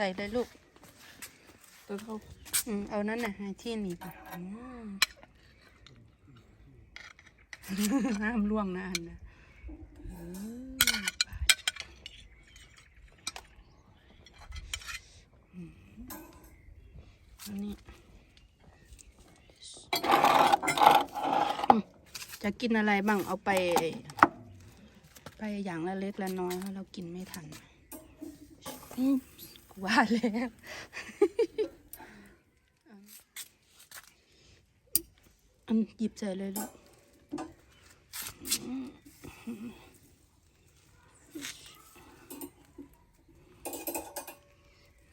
ใส่เลยลูก ตัวเท่าอืมเอานั่นน่ะให้ที่หนีบอะอืมห้ามล่วงนะอันนะเออบาดอืมอันนี้อืมจะกินอะไรบ้างเอาไป ไปอย่างละเล็กละน้อยเพราะเรากินไม่ทันอืมกู ว่าแล้ว อันหยิบใส่เลยลูก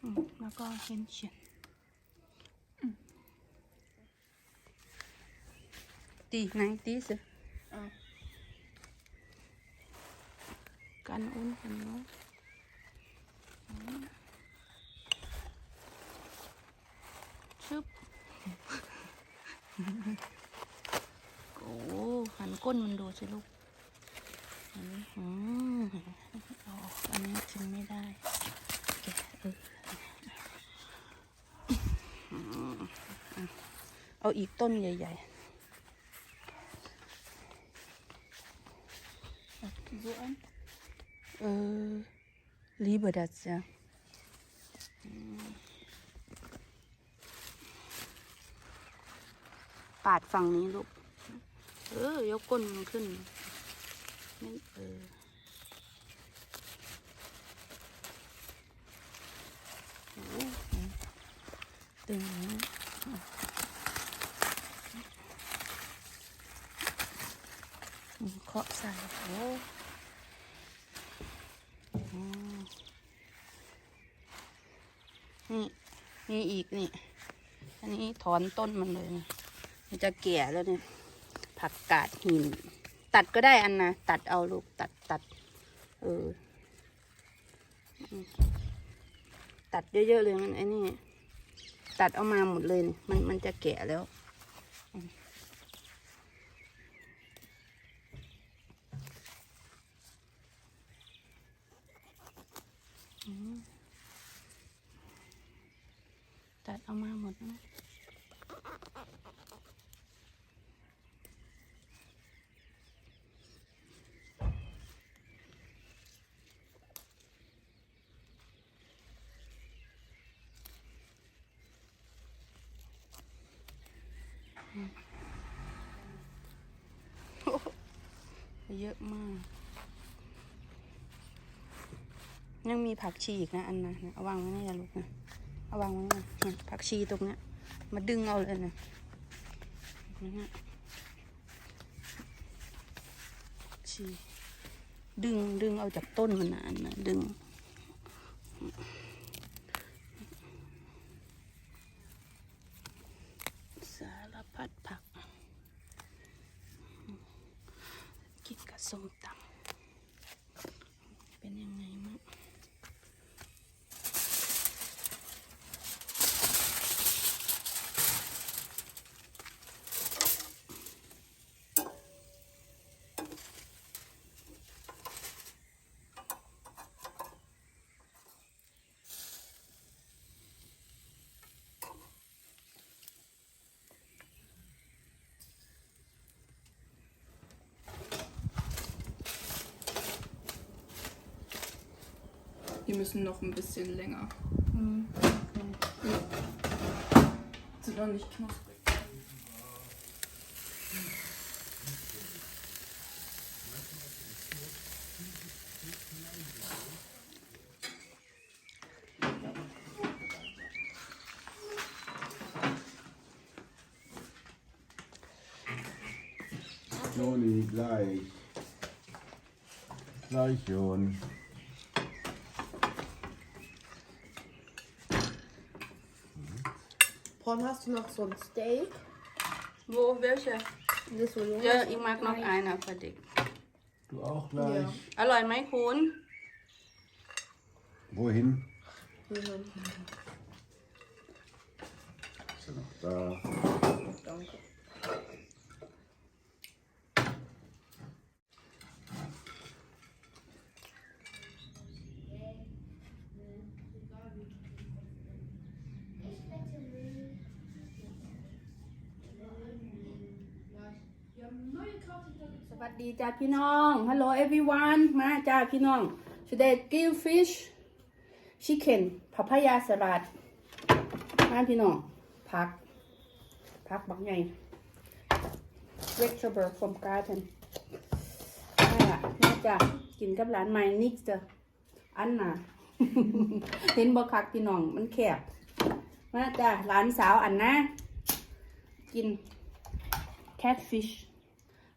อืมแล้วก็เขียนเขียนอืมตีไหนตีสิอะกันอุ่นกันเนาะ ชึบโอ้หันก้นมันดูสิลูกอันนี้อืมเอาออกอันนี้กินไม่ได้แกะเอออืมอะเอาอีกต้นใหญ่ so an ๆเออลีเบอร์ดัสจ้ะอืม ปาดฝั่งนี้ลูก เออ ยกก้นมันขึ้นนี่เออโอ้โหตึงนี้อืมเคาะใส่โอ้อืมนี่ นี่อีกนี่ อันนี้ถอนต้นมันเลยนะ มันจะแก่แล้วเนี่ย ผักกาดหิน ตัดก็ได้อันนะตัดเอาลูกตัดตัดเออ ตัดเยอะๆเลยมันไอ้นี่ ตัดเอามาหมดเลย มันมันจะแก่แล้วอืมอืมตัดเอามาหมดนะ เยอะมาก ยังมีผักชีอีกนะอันนะเอาวางไว้นี่นะลูกนะเอาวางไว้นะเนี่ยผักชีตรงเนี้ย มาดึงเอาเลยนะชี ดึงดึงเอาจากต้นมันนะอันนะดึง สารพัดผัก กิ müssen noch ein bisschen länger. อืม Sind noch nicht knusprig. Joni, gleich. Gleich, Jon. Porn hast du noch so ein Steak? Wo, welche? Das so Junge. Ja, ich mag noch einer für dich. Du auch gleich. อร่อยไหมคุณ Wohin? Mhm. Ist er noch da? Danke. สวัสดีจ้าพี่น้อง Hello everyone มาจ้าพี่น้อง Today grill fish chicken papaya salad มาพี่น้องผักผักบักใหญ่ vegetable from garden มาล่ะมาจ้ากินกับร้านใหม่นิกเจออันน่ะเห็นบ่คักพี่น้องมันแคบมาจ้าร้านสาวอันนะกิน catfish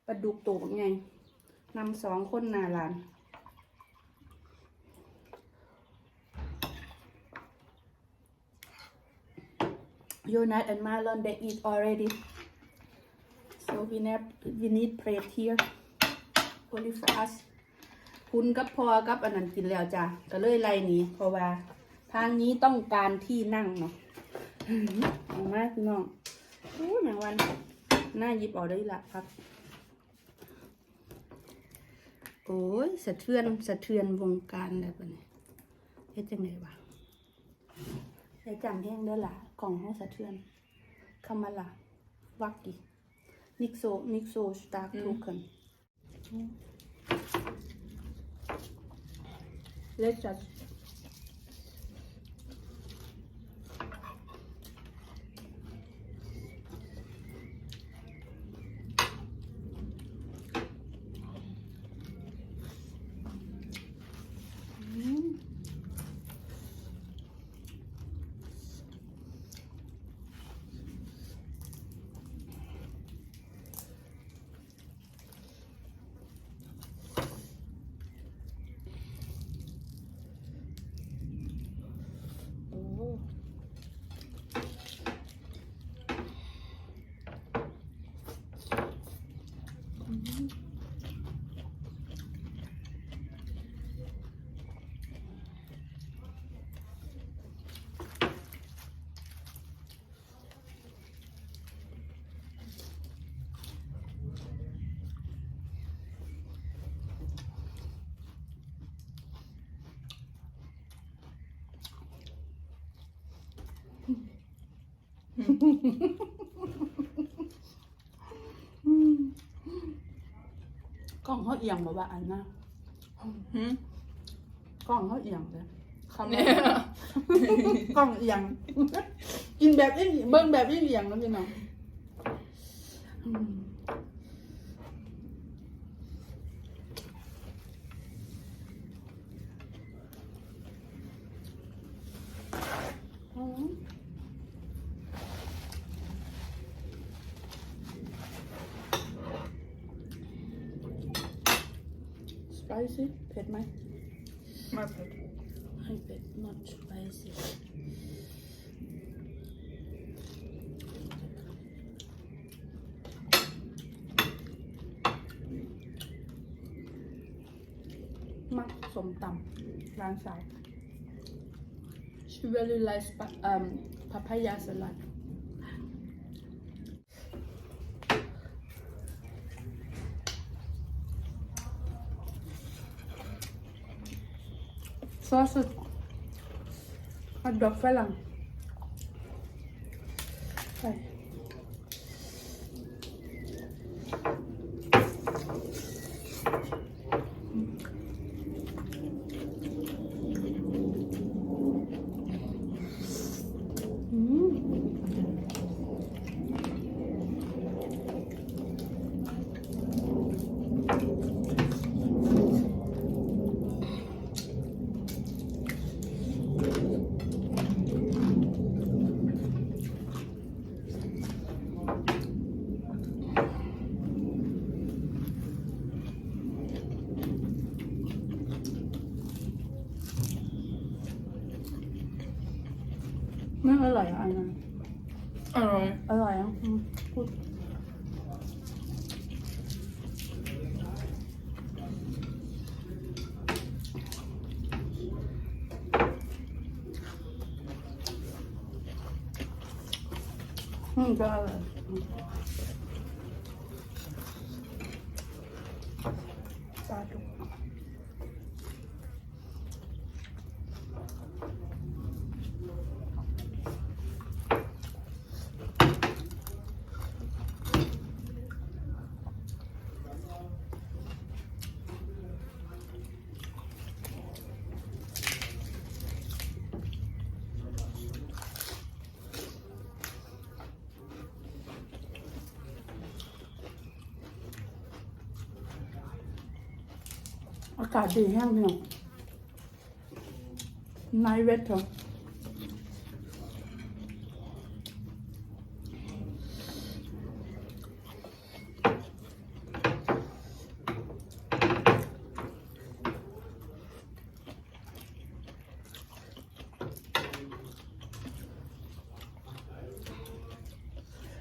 ปลาดุกตัวบักไงนำสองคนนาร้าน Jonat and Marlon they eat already so we need we need plate here only for us คุณกับพอกับอันนั้นกินแล้วจ้ะก็เลยไล่นี้เพราะว่าทางนี้ต้องการที่นั่งเนาะเอมาพี่น้องโอ้ยแมงวันน้าหยิบออกได้ละครับ โอ้ยสะเทือนสะเทือนวงการเลยปะเนี่ยเฮ็ดจังไงวะใช้จังแห้งเด้อล่ะกล่องห้องสะเทือนคำมาละวักกินิกโซนิกโซสตาร์ทุกัน Let's just Oh. กล้องเขาเอียงบอกว่าอันนะ Hm? กล้องเขาเอียงเลยคำ Ja. กล้องเอียง กินแบบเอียงเบิ้งแบบเอียงเอียงแล้วพี่น้องอืมอืม spicy เผ็ดไหม Mal Fett. ให้เผ็ด not spicy มักสมตำร้านสาว she really likes pa- um, papaya salad sausage ฮอท ไม่อร่อยอะอันนั้น Alright. อร่อยอะอืมพูดอืมก็อร่อย อากาศดีแห้งพี่น้องไนเวทเถอะ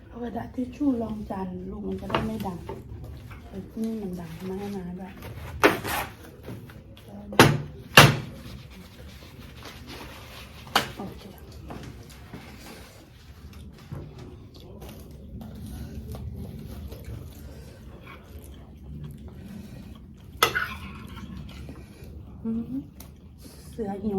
เอากระดาษทิชชู่รองจานลูกมันจะได้ไม่ดังไอ้ที่นี่มันดังมากนะด้วย โอเค อืมเสือหิ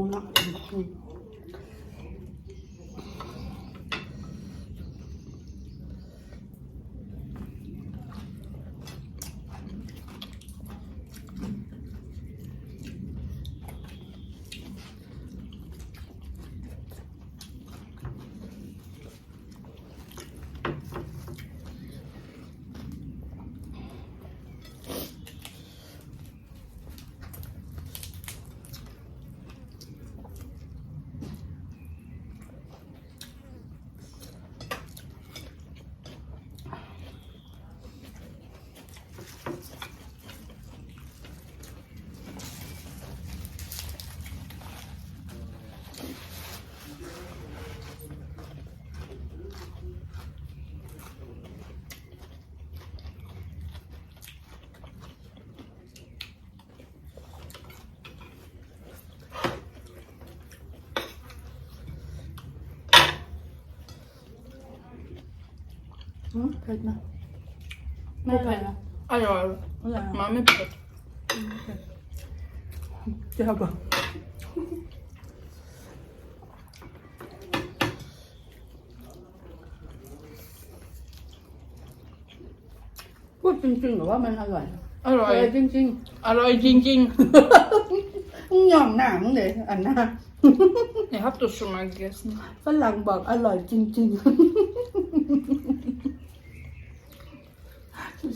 เนาะอืมอืมเผ็ดไหมไม่เผ็ดนะ Allora, อะไรอะ ma a me piace. เจ้าบอกพูดจริงๆหรือว่ามันอร่อย อร่อย Allora, จริง allora Jing Jing. ๆมึงยอมหน้ามึงเลยอันหน้า Ich hab das schon mal gegessen. ฝรั่งบอก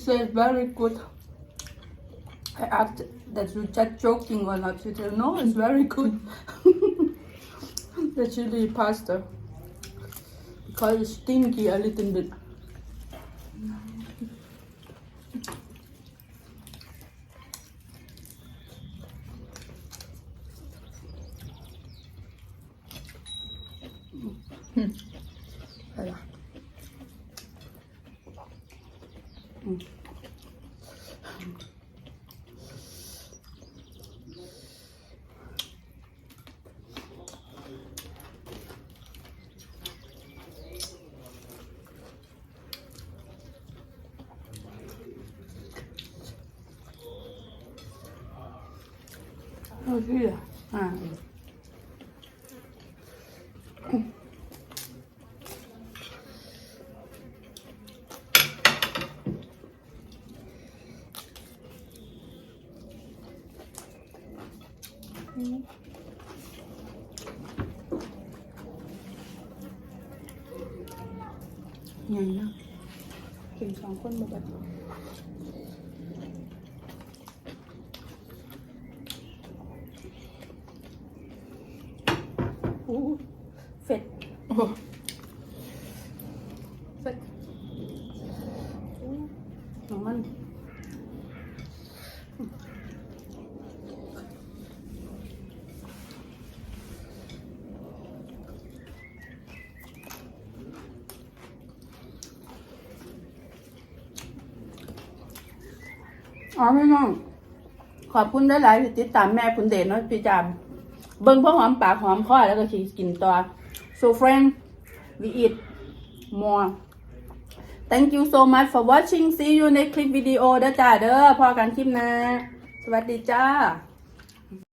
It's very good. I asked that you just joking or not. She said, no, it's very good. the chili pasta. Because it's stinky a little bit. Hmm. 여기야. 아. nhanh lắm kiểm soát quân một bật อ๋อพี่น้อง ขอบคุณได้หลายๆที่ติดตามแม่คุณเดชเนาะพี่จามเบิ่งพ่อหอมปากหอมคอแล้วก็สิกินต่อ so friend we eat more thank you so much for watching see you next clip video เด้อจ้าเด้อพอกันคลิปนะ สวัสดีจ้า